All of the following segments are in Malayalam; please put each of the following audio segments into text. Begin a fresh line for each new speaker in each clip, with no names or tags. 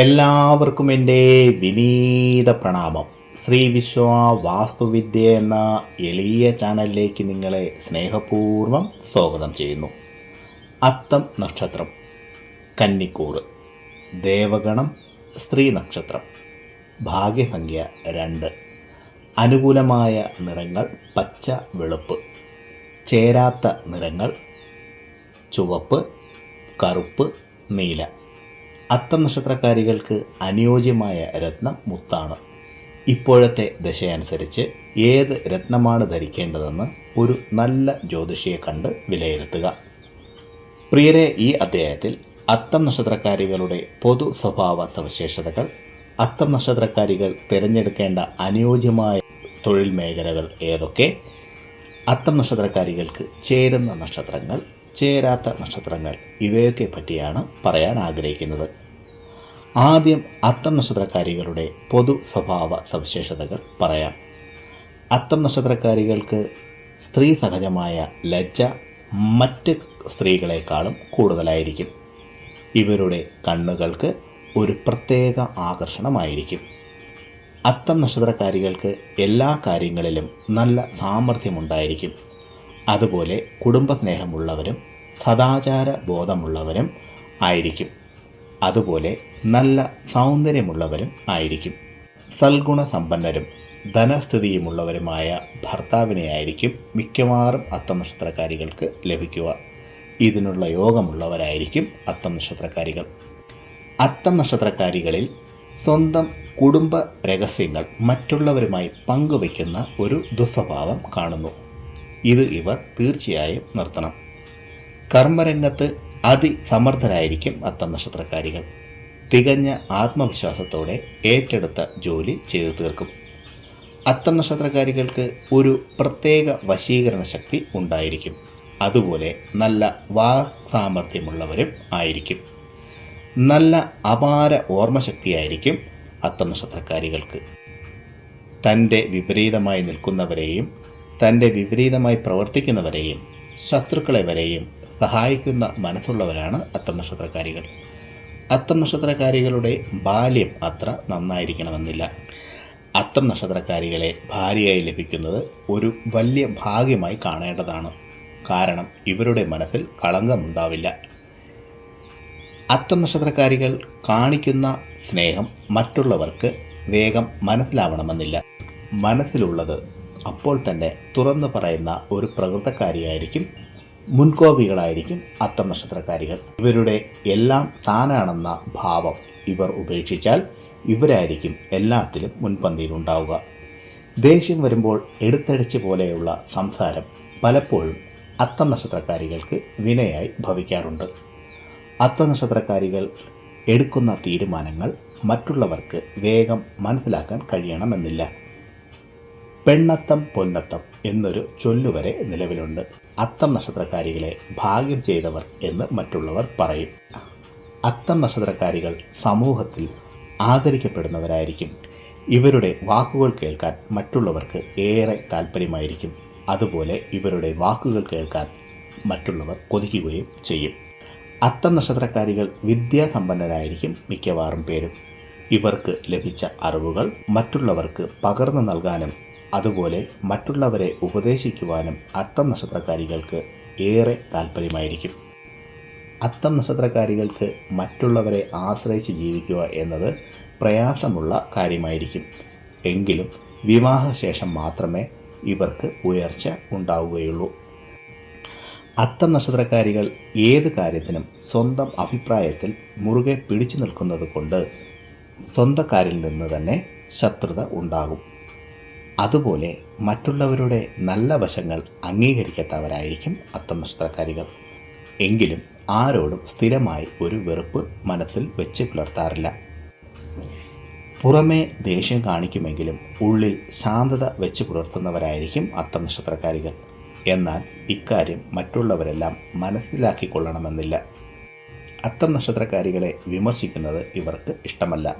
എല്ലാവർക്കും എന്റെ വിനീത പ്രണാമം. ശ്രീ വിശ്വ വാസ്തുവിദ്യ എന്ന എളിയ ചാനലിലേക്ക് നിങ്ങളെ സ്നേഹപൂർവം സ്വാഗതം ചെയ്യുന്നു. അത്തം നക്ഷത്രം കന്നിക്കൂറ് ദേവഗണം സ്ത്രീ നക്ഷത്രം ഭാഗ്യസംഖ്യ രണ്ട് അനുകൂലമായ നിറങ്ങൾ പച്ച വെളുപ്പ് ചേരാത്ത നിറങ്ങൾ ചുവപ്പ് കറുപ്പ് നീല. അത്തം നക്ഷത്രക്കാരികൾക്ക് അനുയോജ്യമായ രത്നം മുത്താണ്. ഇപ്പോഴത്തെ ദശയനുസരിച്ച് ഏത് രത്നമാണ് ധരിക്കേണ്ടതെന്ന് ഒരു നല്ല ജ്യോതിഷിയെ കണ്ട് വിലയിരുത്തുക. പ്രിയരെ ഈ അധ്യായത്തിൽ അത്തം നക്ഷത്രക്കാരികളുടെ പൊതു സ്വഭാവ സവിശേഷതകൾ അത്തം നക്ഷത്രക്കാരികൾ തിരഞ്ഞെടുക്കേണ്ട അനുയോജ്യമായ തൊഴിൽ മേഖലകൾ ഏതൊക്കെ അത്തം നക്ഷത്രക്കാരികൾക്ക് ചേരുന്ന നക്ഷത്രങ്ങൾ ചേരാത്ത നക്ഷത്രങ്ങൾ ഇവയൊക്കെ പറ്റിയാണ് പറയാൻ ആഗ്രഹിക്കുന്നത്. ആദ്യം അത്തം നക്ഷത്രക്കാരികളുടെ പൊതു സ്വഭാവ സവിശേഷതകൾ പറയാം. അത്തം നക്ഷത്രക്കാരികൾക്ക് സ്ത്രീ സഹജമായ ലജ്ജ മറ്റ് സ്ത്രീകളെക്കാളും കൂടുതലായിരിക്കും. ഇവരുടെ കണ്ണുകൾക്ക് ഒരു പ്രത്യേക ആകർഷണമായിരിക്കും. അത്തം നക്ഷത്രക്കാരികൾക്ക് എല്ലാ കാര്യങ്ങളിലും നല്ല സാമർഥ്യമുണ്ടായിരിക്കും. അതുപോലെ കുടുംബസ്നേഹമുള്ളവരും സദാചാര ബോധമുള്ളവരും ആയിരിക്കും. അതുപോലെ നല്ല സൗന്ദര്യമുള്ളവരും ആയിരിക്കും. സൽഗുണസമ്പന്നരും ധനസ്ഥിതിയുമുള്ളവരുമായ ഭർത്താവിനെ ആയിരിക്കും മിക്കവാറും അത്തനക്ഷത്രക്കാരികൾക്ക് ലഭിക്കുക. ഇതിനുള്ള യോഗമുള്ളവരായിരിക്കും അത്തം നക്ഷത്രക്കാരികൾ അത്തം നക്ഷത്രക്കാരികളിൽ സ്വന്തം കുടുംബ രഹസ്യങ്ങൾ മറ്റുള്ളവരുമായി പങ്കുവയ്ക്കുന്ന ഒരു ദുസ്വഭാവം കാണുന്നു. ഇത് ഇവർ തീർച്ചയായും നിർത്തണം. കർമ്മരംഗത്ത് അതിസമർത്ഥരായിരിക്കും അത്തം നക്ഷത്രക്കാരികൾ. തികഞ്ഞ ആത്മവിശ്വാസത്തോടെ ഏറ്റെടുത്ത ജോലി ചെയ്തു തീർക്കും. അത്തം നക്ഷത്രക്കാരികൾക്ക് ഒരു പ്രത്യേക വശീകരണ ശക്തി ഉണ്ടായിരിക്കും. അതുപോലെ നല്ല വാക് സാമർഥ്യമുള്ളവരും ആയിരിക്കും. നല്ല അപാര ഓർമ്മശക്തിയായിരിക്കും അത്തം നക്ഷത്രക്കാരികൾക്ക്. തന്റെ വിപരീതമായി നിൽക്കുന്നവരെയും തന്റെ വിപരീതമായി പ്രവർത്തിക്കുന്നവരെയും ശത്രുക്കളെ വരെയും സഹായിക്കുന്ന മനസ്സുള്ളവരാണ് അത്തം നക്ഷത്രക്കാരികൾ. അത്തം നക്ഷത്രക്കാരികളുടെ ബാല്യം അത്ര നന്നായിരിക്കണമെന്നില്ല. അത്തം നക്ഷത്രക്കാരികളെ ഭാര്യയായി ലഭിക്കുന്നത് ഒരു വലിയ ഭാഗ്യമായി കാണേണ്ടതാണ്. കാരണം ഇവരുടെ മനസ്സിൽ കളങ്കമുണ്ടാവില്ല. അത്തം നക്ഷത്രക്കാരികൾ കാണിക്കുന്ന സ്നേഹം മറ്റുള്ളവർക്ക് വേഗം മനസ്സിലാവണമെന്നില്ല. മനസ്സിലുള്ളത് അപ്പോൾ തന്നെ തുറന്നു പറയുന്ന ഒരു പ്രകൃതക്കാരിയായിരിക്കും മുൻകോപികളായിരിക്കും അത്തം നക്ഷത്രക്കാരികൾ ഇവരുടെ എല്ലാം താനാണെന്ന ഭാവം ഇവർ ഉപേക്ഷിച്ചാൽ ഇവരായിരിക്കും എല്ലാത്തിലും മുൻപന്തിയിലുണ്ടാവുക. ദേഷ്യം വരുമ്പോൾ എടുത്തടിച്ച് പോലെയുള്ള സംസാരം പലപ്പോഴും അത്തം നക്ഷത്രക്കാരികൾക്ക് വിനയായി ഭവിക്കാറുണ്ട്. അത്തം നക്ഷത്രക്കാരികൾ എടുക്കുന്ന തീരുമാനങ്ങൾ മറ്റുള്ളവർക്ക് വേഗം മനസ്സിലാക്കാൻ കഴിയണമെന്നില്ല. പെണ്ണത്തം പൊന്നത്തം എന്നൊരു ചൊല്ലുവരെ നിലവിലുണ്ട്. അത്തം നക്ഷത്രക്കാരികളെ ഭാഗ്യം ചെയ്തവർ എന്ന് മറ്റുള്ളവർ പറയും. അത്തം നക്ഷത്രക്കാരികൾ സമൂഹത്തിൽ ആദരിക്കപ്പെടുന്നവരായിരിക്കും. ഇവരുടെ വാക്കുകൾ കേൾക്കാൻ മറ്റുള്ളവർക്ക് ഏറെ താല്പര്യമായിരിക്കും അതുപോലെ ഇവരുടെ വാക്കുകൾ കേൾക്കാൻ മറ്റുള്ളവർ കൊതിക്കുകയും ചെയ്യും. അത്തം നക്ഷത്രക്കാരികൾ വിദ്യാസമ്പന്നരായിരിക്കും മിക്കവാറും പേരും. ഇവർക്ക് ലഭിച്ച അറിവുകൾ മറ്റുള്ളവർക്ക് പകർന്നു നൽകാനും അതുപോലെ മറ്റുള്ളവരെ ഉപദേശിക്കുവാനും അത്തം നക്ഷത്രക്കാരികൾക്ക് ഏറെ താല്പര്യമായിരിക്കും അത്തം നക്ഷത്രക്കാരികൾക്ക് മറ്റുള്ളവരെ ആശ്രയിച്ച് ജീവിക്കുക എന്നത് പ്രയാസമുള്ള കാര്യമായിരിക്കും. എങ്കിലും വിവാഹശേഷം മാത്രമേ ഇവർക്ക് ഉയർച്ച ഉണ്ടാവുകയുള്ളൂ. അത്തം നക്ഷത്രക്കാരികൾ ഏത് കാര്യത്തിനും സ്വന്തം അഭിപ്രായത്തിൽ മുറുകെ പിടിച്ചു നിൽക്കുന്നത് കൊണ്ട് സ്വന്തക്കാരിൽ നിന്ന് തന്നെ ശത്രുത ഉണ്ടാകും. അതുപോലെ മറ്റുള്ളവരുടെ നല്ല വശങ്ങൾ അംഗീകരിക്കാത്തവരായിരിക്കും അത്തം നക്ഷത്രക്കാരികൾ എങ്കിലും ആരോടും സ്ഥിരമായി ഒരു വെറുപ്പ് മനസ്സിൽ വെച്ച് പുലർത്താറില്ല. പുറമേ ദേഷ്യം കാണിക്കുമെങ്കിലും ഉള്ളിൽ ശാന്തത വെച്ച് പുലർത്തുന്നവരായിരിക്കും അത്തം നക്ഷത്രക്കാരികൾ എന്നാൽ ഇക്കാര്യം മറ്റുള്ളവരെല്ലാം മനസ്സിലാക്കിക്കൊള്ളണമെന്നില്ല. അത്തം നക്ഷത്രക്കാരികളെ വിമർശിക്കുന്നത് ഇവർക്ക് ഇഷ്ടമല്ല.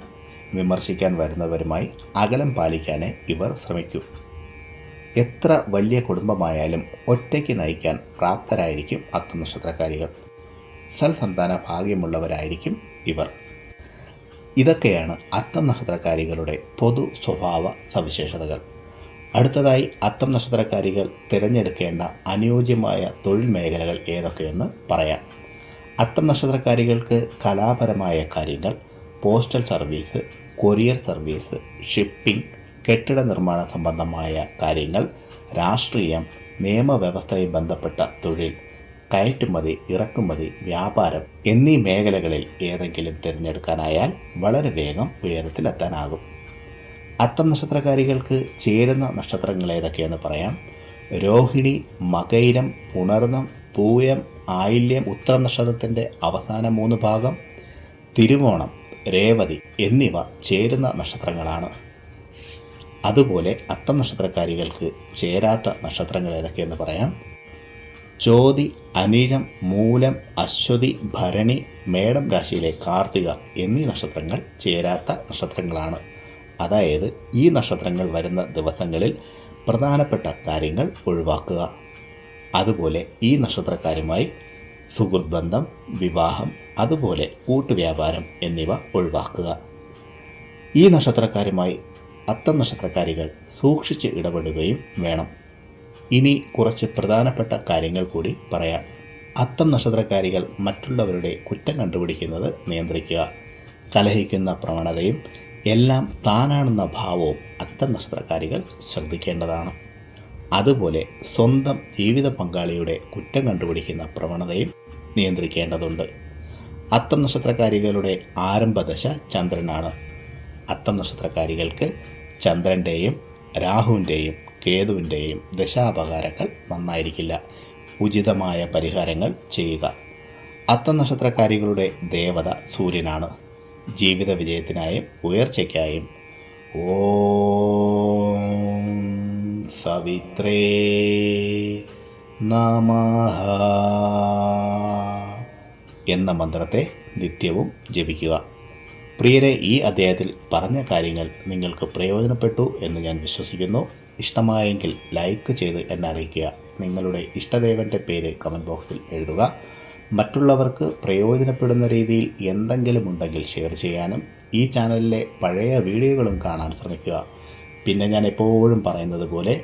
വിമർശിക്കാൻ വരുന്നവരുമായി അകലം പാലിക്കാനേ ഇവർ ശ്രമിക്കൂ. എത്ര വലിയ കുടുംബമായാലും ഒറ്റയ്ക്ക് നയിക്കാൻ പ്രാപ്തരായിരിക്കും അത്തനക്ഷത്രക്കാരികൾ സൽസന്താന ഭാഗ്യമുള്ളവരായിരിക്കും ഇവർ. ഇതൊക്കെയാണ് അത്തം നക്ഷത്രക്കാരികളുടെ പൊതു സ്വഭാവ സവിശേഷതകൾ. അടുത്തതായി അത്തം നക്ഷത്രക്കാരികൾ തിരഞ്ഞെടുക്കേണ്ട അനുയോജ്യമായ തൊഴിൽ മേഖലകൾ ഏതൊക്കെയെന്ന് പറയാം. അത്തം നക്ഷത്രക്കാരികൾക്ക് കലാപരമായ കാര്യങ്ങൾ postal service courier service shipping കെട്ടിട നിർമ്മാണ സംബന്ധമായ കാര്യങ്ങൾ രാഷ്ട്രീയം നിയമവ്യവസ്ഥയും ബന്ധപ്പെട്ട തൊഴിൽ കയറ്റുമതി ഇറക്കുമതി വ്യാപാരം എന്നീ മേഖലകളിൽ ഏതെങ്കിലും തിരഞ്ഞെടുക്കാനായാൽ വളരെ വേഗം ഉയരത്തിലെത്താനാകും. അത്തം നക്ഷത്രക്കാരികൾക്ക് ചേരുന്ന നക്ഷത്രങ്ങൾ ഏതൊക്കെയെന്ന് പറയാം. രോഹിണി മകൈരം പുണർന്നം പൂയം ആയില്യം ഉത്തരം നക്ഷത്രത്തിന്റെ അവസാന മൂന്ന് ഭാഗം തിരുവോണം രേവതി എന്നിവ ചേരുന്ന നക്ഷത്രങ്ങളാണ്. അതുപോലെ അത്തം നക്ഷത്രക്കാരികൾക്ക് ചേരാത്ത നക്ഷത്രങ്ങൾ ഏതൊക്കെയെന്ന് പറയാം. ചോതി അനിഴം മൂലം അശ്വതി ഭരണി മേടം രാശിയിലെ കാർത്തിക എന്നീ നക്ഷത്രങ്ങൾ ചേരാത്ത നക്ഷത്രങ്ങളാണ്. അതായത് ഈ നക്ഷത്രങ്ങൾ വരുന്ന ദിവസങ്ങളിൽ പ്രധാനപ്പെട്ട കാര്യങ്ങൾ ഒഴിവാക്കുക. അതുപോലെ ഈ നക്ഷത്രക്കാരുമായി സുഹൃത്ത് ബന്ധം വിവാഹം അതുപോലെ കൂട്ടുവ്യാപാരം എന്നിവ ഒഴിവാക്കുക. ഈ നക്ഷത്രക്കാരുമായി അത്തം നക്ഷത്രക്കാരികൾ സൂക്ഷിച്ച് ഇടപെടുകയും വേണം. ഇനി കുറച്ച് പ്രധാനപ്പെട്ട കാര്യങ്ങൾ കൂടി പറയാം. അത്തം നക്ഷത്രക്കാരികൾ മറ്റുള്ളവരുടെ കുറ്റം കണ്ടുപിടിക്കുന്നത് നിയന്ത്രിക്കുക. കലഹിക്കുന്ന പ്രവണതയും എല്ലാം താനാണെന്ന ഭാവവും അത്തം നക്ഷത്രക്കാരികൾ ശ്രദ്ധിക്കേണ്ടതാണ്. അതുപോലെ സ്വന്തം ജീവിത പങ്കാളിയുടെ കുറ്റം കണ്ടുപിടിക്കുന്ന പ്രവണതയും നിയന്ത്രിക്കേണ്ടതുണ്ട്. അത്തം നക്ഷത്രക്കാരികളുടെ ആരംഭദശ ചന്ദ്രനാണ്. അത്തം നക്ഷത്രക്കാരികൾക്ക് ചന്ദ്രന്റെയും രാഹുവിന്റെയും കേതുവിന്റെയും ദശാപകാരങ്ങൾ നന്നായിരിക്കില്ല. ഉചിതമായ പരിഹാരങ്ങൾ ചെയ്യുക. അത്തം നക്ഷത്രക്കാരികളുടെ ദേവത സൂര്യനാണ്. ജീവിത വിജയത്തിനായും ഉയർച്ചയ്ക്കായും ഓ സവിത്രേ നമഃ. എന്ന മന്ത്രത്തെ നിത്യവും ജപിക്കുക. പ്രിയരെ ഈ അധ്യായത്തിൽ പറഞ്ഞ കാര്യങ്ങൾ നിങ്ങൾക്ക് പ്രയോജനപ്പെട്ടു എന്ന് ഞാൻ വിശ്വസിക്കുന്നു. ഇഷ്ടമായെങ്കിൽ ലൈക്ക് ചെയ്ത് എന്നെ അറിയിക്കുക. നിങ്ങളുടെ ഇഷ്ടദേവന്റെ പേര് കമന്റ് ബോക്സിൽ എഴുതുക. മറ്റുള്ളവർക്ക് പ്രയോജനപ്പെടുന്ന രീതിയിൽ എന്തെങ്കിലും ഉണ്ടെങ്കിൽ ഷെയർ ചെയ്യാനും ഈ ചാനലിലെ പഴയ വീഡിയോകളും കാണാൻ ശ്രമിക്കുക. പിന്നെ ഞാൻ എപ്പോഴും പറയുന്നത് പോലെ